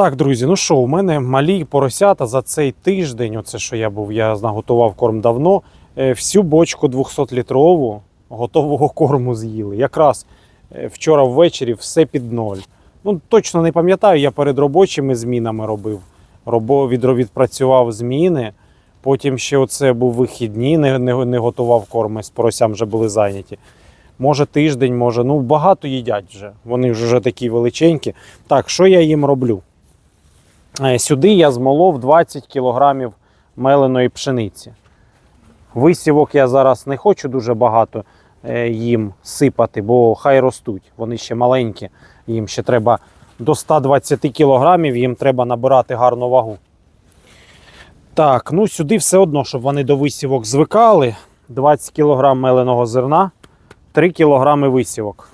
Так, друзі, ну що, у мене малі поросята за цей тиждень, оце що я був, я наготував корм давно. е, Всю бочку 200-літрову готового корму з'їли. Якраз е, вчора ввечері все під ноль. Ну, точно не пам'ятаю, я перед робочими змінами робив. Робо, відпрацював зміни. Потім ще оце був вихідні, не, не, не готував корм, з поросям вже були зайняті. Може тиждень, може, ну багато їдять вже. Вони вже такі величенькі. Так, що я їм роблю? Е, Сюди я змолов 20 кг меленої пшениці. Висівок я зараз не хочу дуже багато е, їм сипати, бо хай ростуть. Вони ще маленькі. Їм ще треба до 120 кг, їм треба набирати гарну вагу. Так, ну сюди все одно, щоб вони до висівок звикали. 20 кг меленого зерна, 3 кг висівок.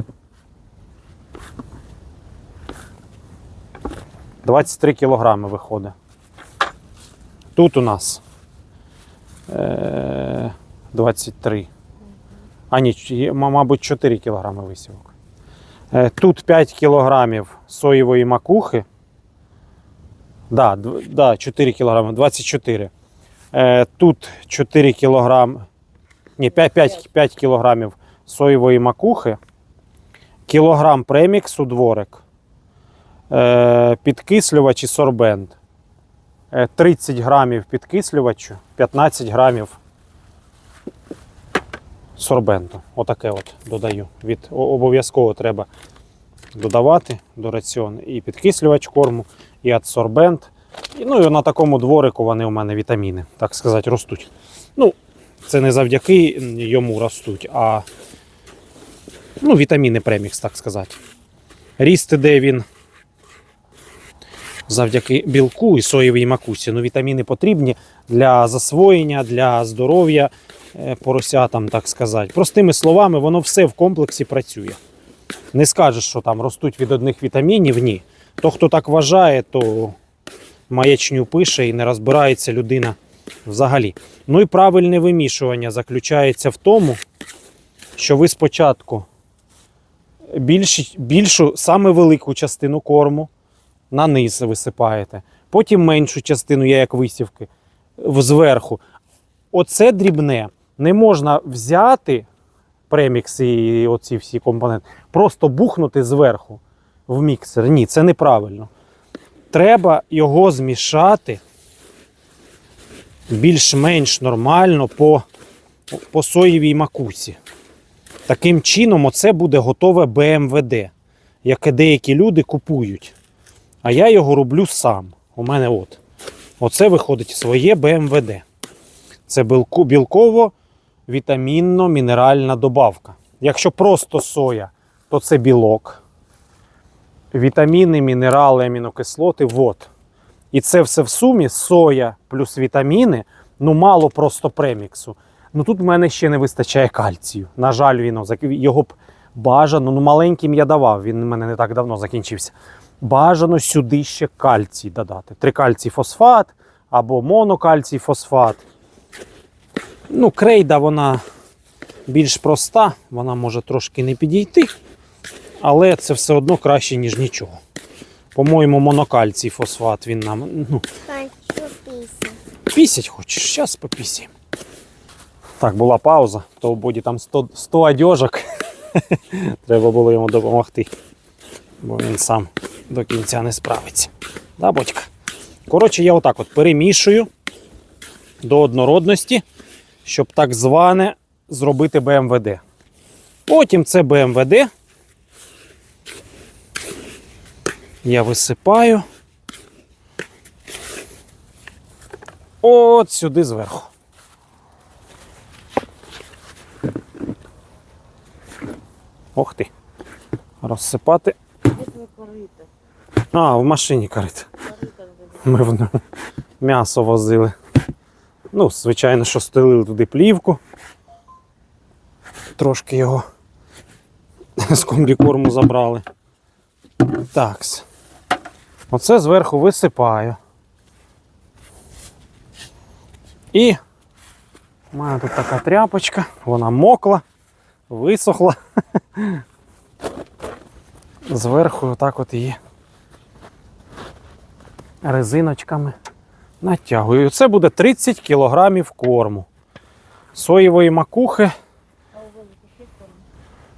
23 кілограми виходить. Тут у нас е, 23. А ні, мабуть, 4 кілограми висівок. Е, тут 5 кілограмів соєвої макухи. Да, да, 4 кілограми, 24. Е, тут 4 кілограми. Ні, 5, 5, 5 кілограмів соєвої макухи. Кілограм преміксу дворик е, підкислювач і сорбент. Е, 30 грамів підкислювачу, 15 грамів сорбенту. Отаке от додаю. Від, обов'язково треба додавати до раціону і підкислювач корму, і адсорбент. І, ну і на такому дворику вони у мене вітаміни, так сказати, ростуть. Ну, це не завдяки йому ростуть, а ну, вітаміни премікс, так сказати. Ріст іде він завдяки білку і соєвій макусі. Ну, вітаміни потрібні для засвоєння, для здоров'я е, поросятам, так сказати. Простими словами, воно все в комплексі працює. Не скажеш, що там ростуть від одних вітамінів, ні. То, хто так вважає, то маячню пише і не розбирається людина взагалі. Ну і правильне вимішування заключається в тому, що ви спочатку більш, більшу, саме велику частину корму на низ висипаєте. Потім меншу частину, я як висівки, зверху. Оце дрібне. Не можна взяти премікс і оці всі компоненти, просто бухнути зверху в міксер. Ні, це неправильно. Треба його змішати більш-менш нормально по, по соєвій макусі. Таким чином, оце буде готове БМВД, яке деякі люди купують. А я його роблю сам. У мене от. Оце виходить своє БМВД. Це білково-вітамінно-мінеральна добавка. Якщо просто соя, то це білок. Вітаміни, мінерали, амінокислоти вот. І це все в сумі соя плюс вітаміни. Ну, мало просто преміксу. Ну тут в мене ще не вистачає кальцію. На жаль, він його б бажано, ну маленьким я давав, він в мене не так давно закінчився. Бажано сюди ще кальцій додати. Трикальцій фосфат або монокальцій фосфат. Ну, крейда вона більш проста, вона може трошки не підійти, але це все одно краще, ніж нічого. По-моєму, монокальцій фосфат він нам. Ну. Пісять хочеш, зараз попісяємо. Так, була пауза, то у Боді там 100, 100 одежок. Треба було йому допомогти. Бо він сам до кінця не справиться. Да, Бодька? Коротше, я отак от перемішую до однородності, щоб так зване зробити БМВД. Потім це БМВД. Я висипаю. От сюди зверху. Ох ти. Розсипати. Як ви корите? А, в машині корит. Ми в м'ясо возили. Ну, звичайно, що стелили туди плівку. Трошки його з комбікорму забрали. Такс. Оце зверху висипаю. І у мене тут така тряпочка, вона мокла, висохла. Зверху отак от її резиночками натягую. Це буде 30 кілограмів корму. Соєвої макухи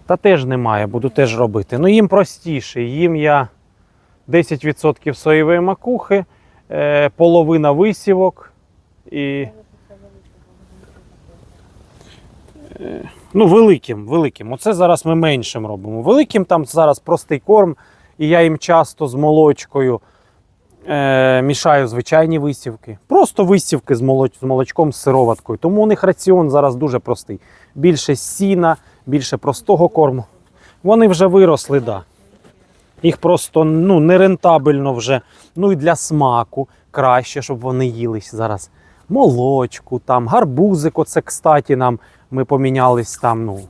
та теж немає, буду теж робити. Ну їм простіше. Їм я 10% соєвої макухи, е, половина висівок і. Може, Ну, великим, великим. Оце зараз ми меншим робимо. Великим там зараз простий корм, і я їм часто з молочкою е, мішаю звичайні висівки. Просто висівки з, молоч, з молочком, з сироваткою. Тому у них раціон зараз дуже простий. Більше сіна, більше простого корму. Вони вже виросли. Да. Їх просто ну, нерентабельно вже. Ну і для смаку краще, щоб вони їлись зараз. Молочку, там, гарбузик, оце, кстати, нам ми помінялись там, ну,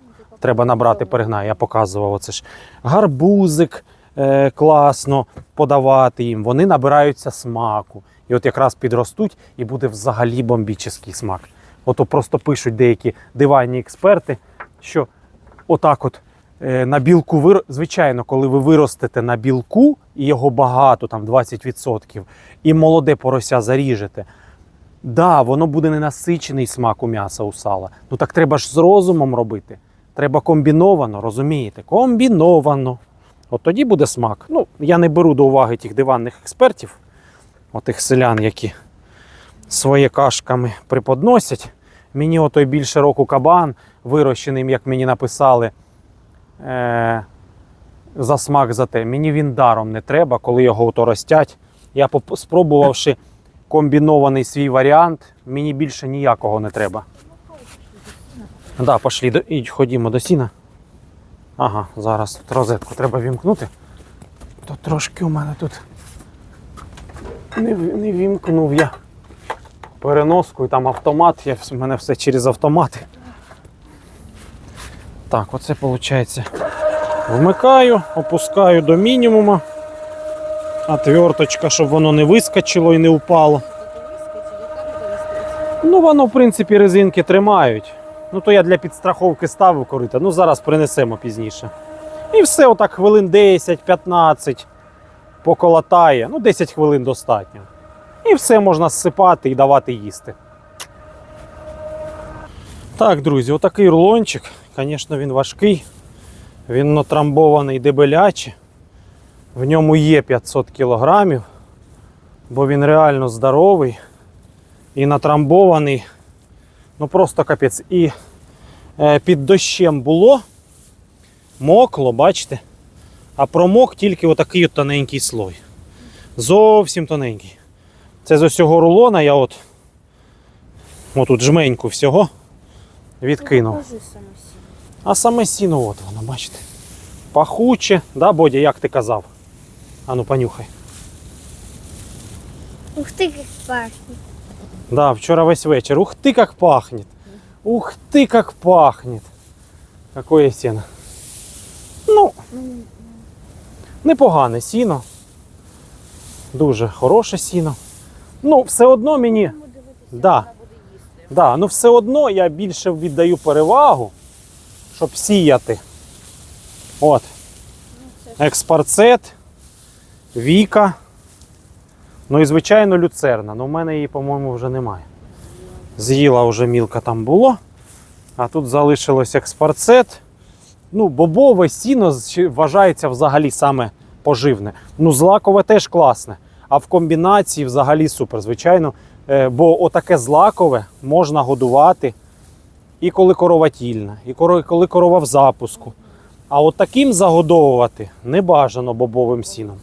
треба набрати перегна, я показував оце ж. Гарбузик е, класно подавати їм, вони набираються смаку. І от якраз підростуть і буде взагалі бомбічний смак. Ото просто пишуть деякі диванні експерти, що отак от е, на білку вир... звичайно, коли ви виростете на білку, і його багато, там 20%, і молоде порося заріжете, Да, воно буде ненасичений смак у м'яса у сала. Ну так треба ж з розумом робити. Треба комбіновано, розумієте? Комбіновано. От тоді буде смак. Ну, я не беру до уваги тих диванних експертів, отих селян, які свої кашками приподносять. Мені отой більше року кабан, вирощеним, як мені написали, е- за смак за те. Мені він даром не треба, коли його ото ростять. Я спробувавши комбінований свій варіант, мені більше ніякого не треба. Да, пошлі, ходімо до сіна. Ага, зараз тут розетку треба вімкнути. То трошки у мене тут не, не вімкнув я переноску і там автомат, я, в мене все через автомати. Так, оце виходить. Вмикаю, опускаю до мінімуму. Отверточка, щоб воно не вискочило і не впало. Ну, воно, в принципі, резинки тримають. Ну, то я для підстраховки ставив корита. Ну, зараз принесемо пізніше. І все, отак хвилин 10-15 поколотає. Ну, 10 хвилин достатньо. І все можна зсипати і давати їсти. Так, друзі, отакий рулончик. Звісно, він важкий. Він натрамбований дебеляче. В ньому є 500 кілограмів, бо він реально здоровий і натрамбований. Ну просто капець. І е, під дощем було, мокло, бачите? А промок тільки отакий от тоненький слой. Зовсім тоненький. Це з усього рулона я от отут жменьку всього відкинув. А саме сіно, от воно, бачите. Пахуче, да, Бодя, як ти казав? Ану, понюхай. Ух ты, как пахнет. Да, вчора весь вечір. Ух ты, как пахнет. Ух ты, как пахнет. Какое сіно. Ну, непогане сіно. Дуже хороше сіно. Ну, все одно мені. Да. Да, ну все одно я більше віддаю перевагу, щоб сіяти. От. Ну, це Експарцет, Віка. Ну і, звичайно, люцерна. Ну, в мене її, по-моєму, вже немає. З'їла вже мілка там було. А тут залишилось експарцет. Ну, бобове сіно вважається взагалі саме поживне. Ну, злакове теж класне. А в комбінації взагалі супер, звичайно. Е, Бо отаке злакове можна годувати і коли корова тільна, і коли корова в запуску. А от таким загодовувати не бажано бобовим сіном.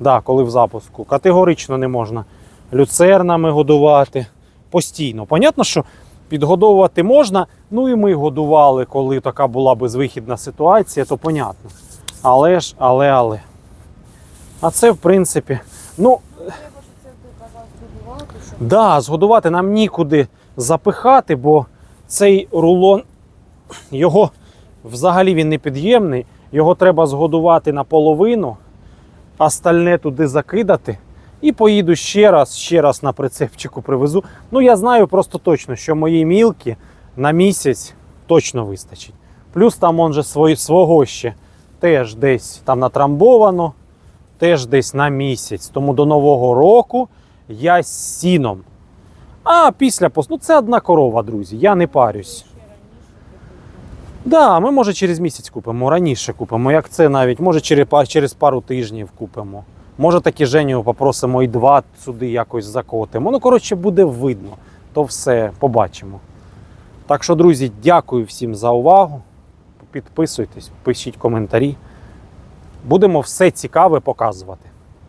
Да, коли в запуску. Категорично не можна люцернами годувати постійно. Понятно, що підгодовувати можна. Ну і ми годували, коли така була безвихідна ситуація, то понятно. Але ж, але, але. А це, в принципі, ну, Да, згодувати нам нікуди запихати, бо цей рулон, його взагалі він не під'ємний. Його треба згодувати наполовину, остальне туди закидати. І поїду ще раз, ще раз на прицепчику привезу. Ну, я знаю просто точно, що моїй мілки на місяць точно вистачить. Плюс там он же свого ще теж десь там натрамбовано, теж десь на місяць. Тому до Нового року я з сіном. А після ну це одна корова, друзі. Я не парюсь. Да, ми може через місяць купимо, раніше купимо. Як це навіть, може через пару тижнів купимо. Може таки Женю попросимо і два сюди якось закотимо. Ну, коротше, буде видно. То все побачимо. Так що, друзі, дякую всім за увагу. Підписуйтесь, пишіть коментарі. Будемо все цікаве показувати.